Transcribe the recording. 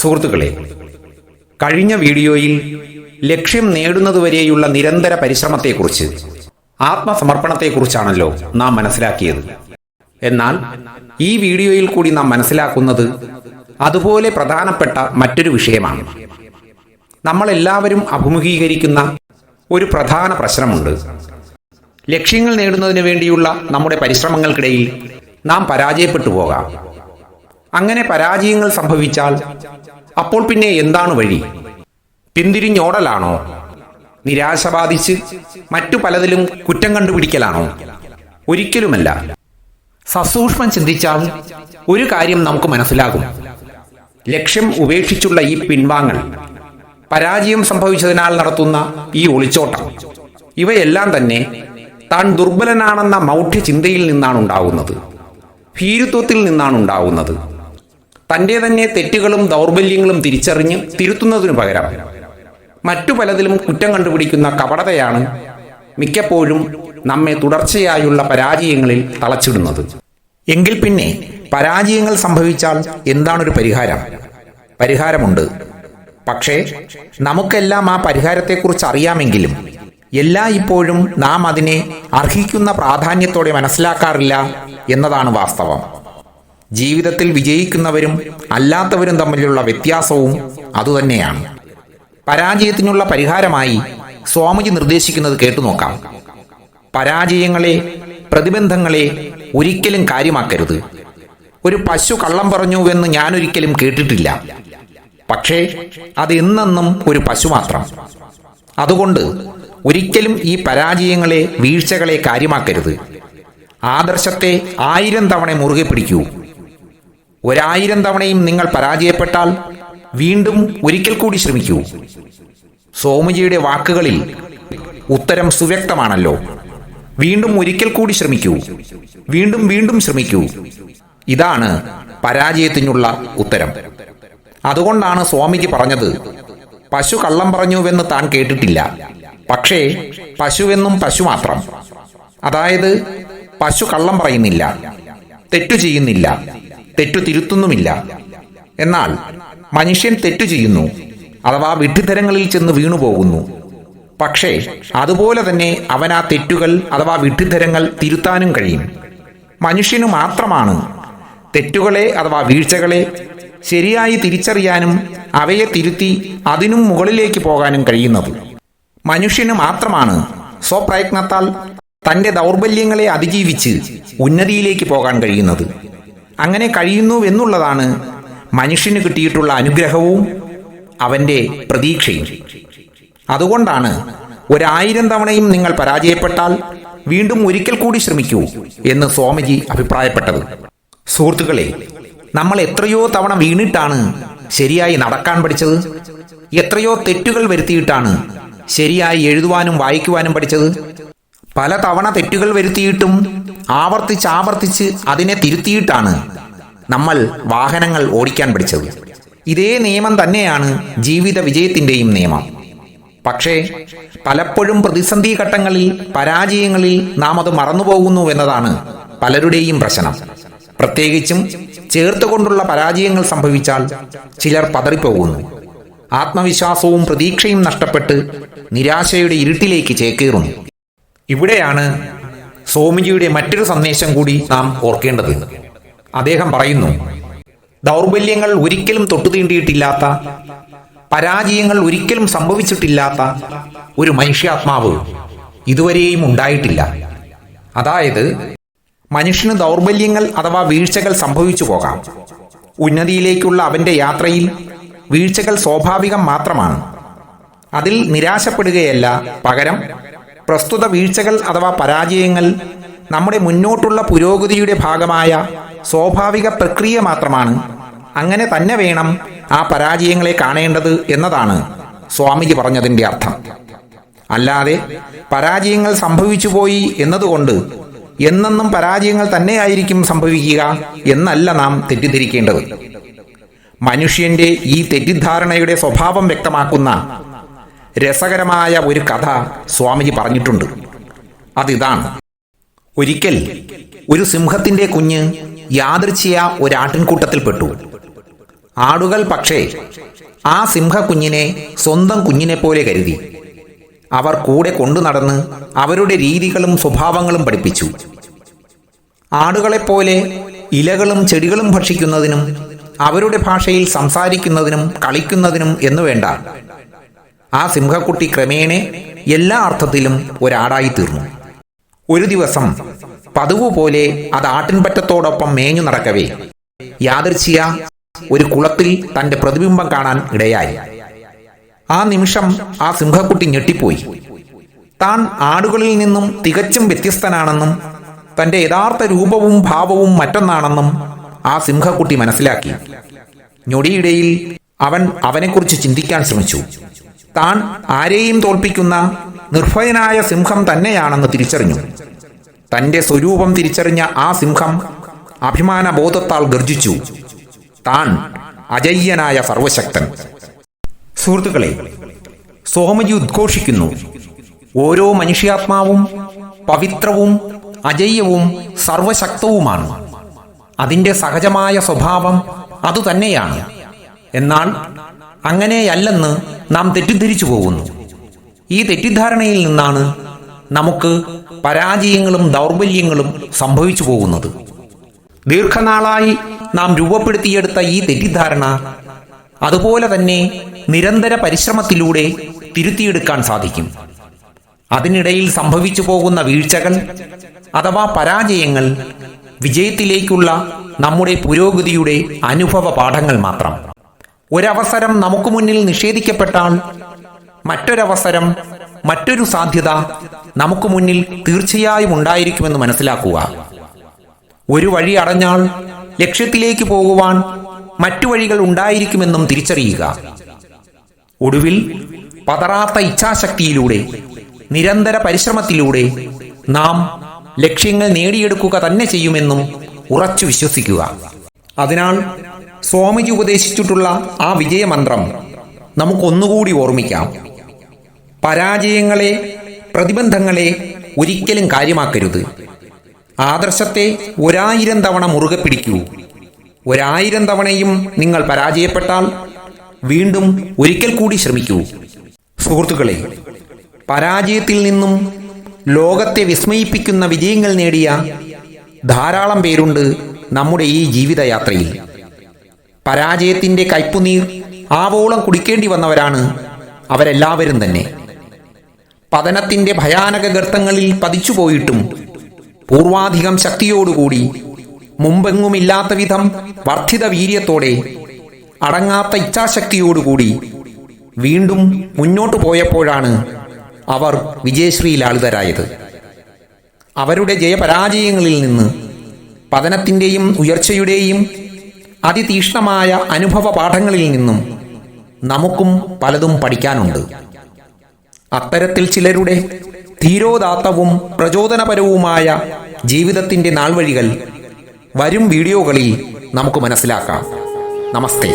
സുഹൃത്തുക്കളെ കഴിഞ്ഞ വീഡിയോയിൽ ലക്ഷ്യം നേടുന്നതുവരെയുള്ള നിരന്തര പരിശ്രമത്തെക്കുറിച്ച് ആത്മസമർപ്പണത്തെക്കുറിച്ചാണല്ലോ നാം മനസ്സിലാക്കിയത്. എന്നാൽ ഈ വീഡിയോയിൽ കൂടി നാം മനസ്സിലാക്കുന്നത് അതുപോലെ പ്രധാനപ്പെട്ട മറ്റൊരു വിഷയമാണ്. നമ്മളെല്ലാവരും അഭിമുഖീകരിക്കുന്ന ഒരു പ്രധാന പ്രശ്നമുണ്ട്. ലക്ഷ്യങ്ങൾ നേടുന്നതിന് വേണ്ടിയുള്ള നമ്മുടെ പരിശ്രമങ്ങൾക്കിടയിൽ നാം പരാജയപ്പെട്ടു പോകാം. അങ്ങനെ പരാജയങ്ങൾ സംഭവിച്ചാൽ അപ്പോൾ പിന്നെ എന്താണ് വഴി? പിന്തിരിഞ്ഞോടലാണോ? നിരാശ ബാധിച്ച് മറ്റു പലതിലും കുറ്റം കണ്ടുപിടിക്കലാണോ? ഒരിക്കലുമല്ല. സസൂക്ഷ്മം ചിന്തിച്ചാൽ ഒരു കാര്യം നമുക്ക് മനസ്സിലാകും. ലക്ഷ്യം ഉപേക്ഷിച്ചുള്ള ഈ പിൻവാങ്ങൽ പരാജയം സംഭവിച്ചതിനാൽ നടത്തുന്ന ഈ ഒളിച്ചോട്ടം ഇവയെല്ലാം തന്നെ താൻ ദുർബലനാണെന്ന മൗഢ്യ ചിന്തയിൽ നിന്നാണ് ഉണ്ടാകുന്നത് ഭീരുത്വത്തിൽ നിന്നാണ് ഉണ്ടാകുന്നത് തന്റെ തന്നെ തെറ്റുകളും ദൗർബല്യങ്ങളും തിരിച്ചറിഞ്ഞ് തിരുത്തുന്നതിനു പകരം മറ്റു പലതിലും കുറ്റം കണ്ടുപിടിക്കുന്ന കപടതയാണ് മിക്കപ്പോഴും നമ്മെ തുടർച്ചയായുള്ള പരാജയങ്ങളിൽ തളച്ചിടുന്നത്. എങ്കിൽ പിന്നെ പരാജയങ്ങൾ സംഭവിച്ചാൽ എന്താണൊരു പരിഹാരം? പരിഹാരമുണ്ട്. പക്ഷേ നമുക്കെല്ലാം ആ പരിഹാരത്തെക്കുറിച്ച് അറിയാമെങ്കിലും എല്ലാ ഇപ്പോഴും നാം അതിനെ അർഹിക്കുന്ന പ്രാധാന്യത്തോടെ മനസ്സിലാക്കാറില്ല എന്നതാണ് വാസ്തവം. ജീവിതത്തിൽ വിജയിക്കുന്നവരും അല്ലാത്തവരും തമ്മിലുള്ള വ്യത്യാസവും അതുതന്നെയാണ്. പരാജയത്തിനുള്ള പരിഹാരമായി സ്വാമിജി നിർദ്ദേശിക്കുന്നത് കേട്ടുനോക്കാം പരാജയങ്ങളെ പ്രതിബന്ധങ്ങളെ ഒരിക്കലും കാര്യമാക്കരുത്. ഒരു പശു കള്ളം പറഞ്ഞുവെന്ന് ഞാനൊരിക്കലും കേട്ടിട്ടില്ല. പക്ഷേ അത് എന്നെന്നും ഒരു പശു മാത്രം. അതുകൊണ്ട് ഒരിക്കലും ഈ പരാജയങ്ങളെ വീഴ്ചകളെ കാര്യമാക്കരുത്. ആദർശത്തെ ആയിരം തവണ മുറുകെ പിടിക്കൂ. ഒരായിരം തവണയും നിങ്ങൾ പരാജയപ്പെട്ടാൽ വീണ്ടും ഒരിക്കൽ കൂടി ശ്രമിക്കൂ. സോമുജിയുടെ വാക്കുകളിൽ ഉത്തരം സുവ്യക്തമാണല്ലോ. വീണ്ടും ഒരിക്കൽ കൂടി ശ്രമിക്കൂ. വീണ്ടും വീണ്ടും ശ്രമിക്കൂ. ഇതാണ് പരാജയത്തിനുള്ള ഉത്തരം. അതുകൊണ്ടാണ് സ്വാമിജി പറഞ്ഞത് പശു കള്ളം പറഞ്ഞുവെന്ന് താൻ കേട്ടിട്ടില്ല. പക്ഷേ പശുവെന്നും പശു മാത്രം. അതായത് പശു കള്ളം പറയുന്നില്ല തെറ്റു ചെയ്യുന്നില്ല. തെറ്റു തിരുത്തുന്നുമില്ല. എന്നാൽ മനുഷ്യൻ തെറ്റു ചെയ്യുന്നു. അഥവാ വിഡ്ഢിത്തരങ്ങളിൽ ചെന്ന് വീണുപോകുന്നു പക്ഷേ അതുപോലെ തന്നെ അവൻ ആ തെറ്റുകൾ അഥവാ വിഡ്ഢിത്തരങ്ങൾ തിരുത്താനും കഴിയും. മനുഷ്യനു മാത്രമാണ് തെറ്റുകളെ അഥവാ വീഴ്ചകളെ ശരിയായി തിരിച്ചറിയാനും അവയെ തിരുത്തി അതിനും മുകളിലേക്ക് പോകാനും കഴിയുന്നത്. മനുഷ്യന് മാത്രമാണ് സ്വപ്രയത്നത്താൽ തന്റെ ദൗർബല്യങ്ങളെ അതിജീവിച്ച് ഉന്നതിയിലേക്ക് പോകാൻ കഴിയുന്നത്. അങ്ങനെ കഴിയുന്നു എന്നുള്ളതാണ് മനുഷ്യന് കിട്ടിയിട്ടുള്ള അനുഗ്രഹവും അവന്റെ പ്രതീക്ഷയും. അതുകൊണ്ടാണ് ഒരായിരം തവണയും നിങ്ങൾ പരാജയപ്പെട്ടാൽ വീണ്ടും ഒരിക്കൽ കൂടി ശ്രമിക്കൂ എന്ന് സ്വാമിജി അഭിപ്രായപ്പെട്ടത്. സുഹൃത്തുക്കളെ നമ്മൾ എത്രയോ തവണ വീണിട്ടാണ് ശരിയായി നടക്കാൻ പഠിച്ചത്? എത്രയോ തെറ്റുകൾ വരുത്തിയിട്ടാണ് ശരിയായി എഴുതുവാനും വായിക്കുവാനും പഠിച്ചത്? പല തവണ തെറ്റുകൾ വരുത്തിയിട്ടും ആവർത്തിച്ച് ആവർത്തിച്ച് അതിനെ തിരുത്തിയിട്ടാണ് നമ്മൾ വാഹനങ്ങൾ ഓടിക്കാൻ പഠിച്ചത്. ഇതേ നിയമം തന്നെയാണ് ജീവിത വിജയത്തിന്റെയും നിയമം. പക്ഷേ പലപ്പോഴും പ്രതിസന്ധി ഘട്ടങ്ങളിൽ പരാജയങ്ങളിൽ നാം അത് മറന്നുപോകുന്നു എന്നതാണ് പലരുടെയും പ്രശ്നം. പ്രത്യേകിച്ചും ചേർത്തുകൊണ്ടുള്ള പരാജയങ്ങൾ സംഭവിച്ചാൽ ചിലർ പതറിപ്പോകുന്നു. ആത്മവിശ്വാസവും പ്രതീക്ഷയും നഷ്ടപ്പെട്ട് നിരാശയുടെ ഇരുട്ടിലേക്ക് ചേക്കേറുന്നു. ഇവിടെയാണ് സ്വാമിജിയുടെ മറ്റൊരു സന്ദേശം കൂടി നാം ഓർക്കേണ്ടത്. അദ്ദേഹം പറയുന്നു ദൗർബല്യങ്ങൾ ഒരിക്കലും തൊട്ടുതീണ്ടിയിട്ടില്ലാത്ത പരാജയങ്ങൾ ഒരിക്കലും സംഭവിച്ചിട്ടില്ലാത്ത ഒരു മനുഷ്യാത്മാവ് ഇതുവരെയും ഉണ്ടായിട്ടില്ല. അതായത് മനുഷ്യന് ദൗർബല്യങ്ങൾ അഥവാ വീഴ്ചകൾ സംഭവിച്ചു പോകാം. ഉന്നതിയിലേക്കുള്ള അവന്റെ യാത്രയിൽ വീഴ്ചകൾ സ്വാഭാവികം മാത്രമാണ്. അതിൽ നിരാശപ്പെടുകയല്ല പകരം പ്രസ്തുത വീഴ്ചകൾ അഥവാ പരാജയങ്ങൾ നമ്മുടെ മുന്നോട്ടുള്ള പുരോഗതിയുടെ ഭാഗമായ സ്വാഭാവിക പ്രക്രിയ മാത്രമാണ്. അങ്ങനെ തന്നെ വേണം ആ പരാജയങ്ങളെ കാണേണ്ടത് എന്നതാണ് സ്വാമിജി പറഞ്ഞതിന്റെ അർത്ഥം. അല്ലാതെ പരാജയങ്ങൾ സംഭവിച്ചു പോയി എന്നതുകൊണ്ട് എന്നെന്നും പരാജയങ്ങൾ തന്നെയായിരിക്കും സംഭവിക്കുക എന്നല്ല നാം തെറ്റിദ്ധരിക്കേണ്ടത്. മനുഷ്യന്റെ ഈ തെറ്റിദ്ധാരണയുടെ സ്വഭാവം വ്യക്തമാക്കുന്ന രസകരമായ ഒരു കഥ സ്വാമിജി പറഞ്ഞിട്ടുണ്ട്. അതിതാണ്. ഒരിക്കൽ ഒരു സിംഹത്തിന്റെ കുഞ്ഞ് യാദൃച്ഛിയ ഒരാട്ടിൻകൂട്ടത്തിൽപ്പെട്ടു. ആടുകൾ പക്ഷേ ആ സിംഹക്കുഞ്ഞിനെ സ്വന്തം കുഞ്ഞിനെ പോലെ കരുതി. അവർ കൂടെ കൊണ്ടു നടന്ന് അവരുടെ രീതികളും സ്വഭാവങ്ങളും പഠിപ്പിച്ചു. ആടുകളെപ്പോലെ ഇലകളും ചെടികളും ഭക്ഷിക്കുന്നതിനും അവരുടെ ഭാഷയിൽ സംസാരിക്കുന്നതിനും കളിക്കുന്നതിനും എന്നു വേണ്ട. ആ സിംഹക്കുട്ടി ക്രമേണ എല്ലാ അർത്ഥത്തിലും ഒരാടായി തീർന്നു ഒരു ദിവസം പതിവ് പോലെ അത് ആട്ടിൻപറ്റത്തോടൊപ്പം മേഞ്ഞു നടക്കവേ. യാദർച്ഛിയ ഒരു കുളത്തിൽ തന്റെ പ്രതിബിംബം കാണാൻ ഇടയായി. ആ നിമിഷം ആ സിംഹക്കുട്ടി ഞെട്ടിപ്പോയി. താൻ ആടുകളിൽ നിന്നും തികച്ചും വ്യത്യസ്തനാണെന്നും തന്റെ യഥാർത്ഥ രൂപവും ഭാവവും മറ്റൊന്നാണെന്നും ആ സിംഹക്കുട്ടി മനസ്സിലാക്കി. ഞൊടിയിടയിൽ അവൻ അവനെക്കുറിച്ച് ചിന്തിക്കാൻ ശ്രമിച്ചു. താൻ ആരെയും തോൽപ്പിക്കുന്ന നിർഭയനായ സിംഹം തന്നെയാണെന്ന് തിരിച്ചറിഞ്ഞു. തന്റെ സ്വരൂപം തിരിച്ചറിഞ്ഞ ആ സിംഹം അഭിമാനബോധത്താൽ ഗർജിച്ചു. താൻ അജയ്യനായ സർവശക്തൻ. സുഹൃത്തുക്കളെ സോമജി ഉദ്ഘോഷിക്കുന്നു. ഓരോ മനുഷ്യാത്മാവും പവിത്രവും അജയ്യവും സർവശക്തവുമാണ്. അതിന്റെ സഹജമായ സ്വഭാവം അതുതന്നെയാണ്. എന്നാൽ അങ്ങനെയല്ലെന്ന് നാം തെറ്റിദ്ധരിച്ചു പോകുന്നു. ഈ തെറ്റിദ്ധാരണയിൽ നിന്നാണ് നമുക്ക് പരാജയങ്ങളും ദൗർബല്യങ്ങളും സംഭവിച്ചു പോകുന്നത്. ദീർഘനാളായി നാം രൂപപ്പെടുത്തിയെടുത്ത ഈ തെറ്റിദ്ധാരണ അതുപോലെ തന്നെ നിരന്തര പരിശ്രമത്തിലൂടെ തിരുത്തിയെടുക്കാൻ സാധിക്കും. അതിനിടയിൽ സംഭവിച്ചു പോകുന്ന വീഴ്ചകൾ അഥവാ പരാജയങ്ങൾ വിജയത്തിലേക്കുള്ള നമ്മുടെ പുരോഗതിയുടെ അനുഭവ പാഠങ്ങൾ മാത്രം. ഒരവസരം നമുക്ക് മുന്നിൽ നിഷേധിക്കപ്പെട്ടാൽ മറ്റൊരവസരം മറ്റൊരു സാധ്യത നമുക്ക് മുന്നിൽ തീർച്ചയായും ഉണ്ടായിരിക്കുമെന്ന് മനസ്സിലാക്കുക. ഒരു വഴി അടഞ്ഞാൽ ലക്ഷ്യത്തിലേക്ക് പോകുവാൻ മറ്റു വഴികൾ ഉണ്ടായിരിക്കുമെന്നും തിരിച്ചറിയുക. ഒടുവിൽ പതറാത്ത ഇച്ഛാശക്തിയിലൂടെ നിരന്തര പരിശ്രമത്തിലൂടെ നാം ലക്ഷ്യങ്ങൾ നേടിയെടുക്കുക തന്നെ ചെയ്യുമെന്നും ഉറച്ചു വിശ്വസിക്കുക. അതിനാൽ സ്വാമിജി ഉപദേശിച്ചിട്ടുള്ള ആ വിജയമന്ത്രം നമുക്കൊന്നുകൂടി ഓർമ്മിക്കാം. പരാജയങ്ങളെ പ്രതിബന്ധങ്ങളെ ഒരിക്കലും കാര്യമാക്കരുത്. ആദർശത്തെ ഒരായിരം തവണ മുറുകെ പിടിക്കൂ. ഒരായിരം തവണയും നിങ്ങൾ പരാജയപ്പെട്ടാൽ വീണ്ടും ഒരിക്കൽ കൂടി ശ്രമിക്കൂ. സുഹൃത്തുക്കളെ പരാജയത്തിൽ നിന്നും ലോകത്തെ വിസ്മയിപ്പിക്കുന്ന വിജയങ്ങൾ നേടിയ ധാരാളം പേരുണ്ട് നമ്മുടെ ഈ ജീവിതയാത്രയിൽ. പരാജയത്തിന്റെ കയ്പുനീർ ആവോളം കുടിക്കേണ്ടി വന്നവരാണ് അവരെല്ലാവരും തന്നെ. പതനത്തിന്റെ ഭയാനക ഗർത്തങ്ങളിൽ പതിച്ചുപോയിട്ടും പൂർവാധികം ശക്തിയോടുകൂടി മുമ്പെങ്ങുമില്ലാത്ത വിധം വർദ്ധിത വീര്യത്തോടെ അടങ്ങാത്ത ഇച്ഛാശക്തിയോടുകൂടി വീണ്ടും മുന്നോട്ടു പോയപ്പോഴാണ് അവർ വിജയശ്രീ ലാളിതരായത് അവരുടെ ജയപരാജയങ്ങളിൽ നിന്ന് പതനത്തിന്റെയും ഉയർച്ചയുടെയും അതിതീക്ഷ്ണമായ അനുഭവ പാഠങ്ങളിൽ നിന്നും നമുക്കും പലതും പഠിക്കാനുണ്ട്. അത്തരത്തിൽ ചിലരുടെ ധീരോദാത്തവും പ്രചോദനപരവുമായ ജീവിതത്തിന്റെ നാൾവഴികൾ വരും വീഡിയോകളിൽ നമുക്ക് മനസ്സിലാക്കാം. നമസ്തേ.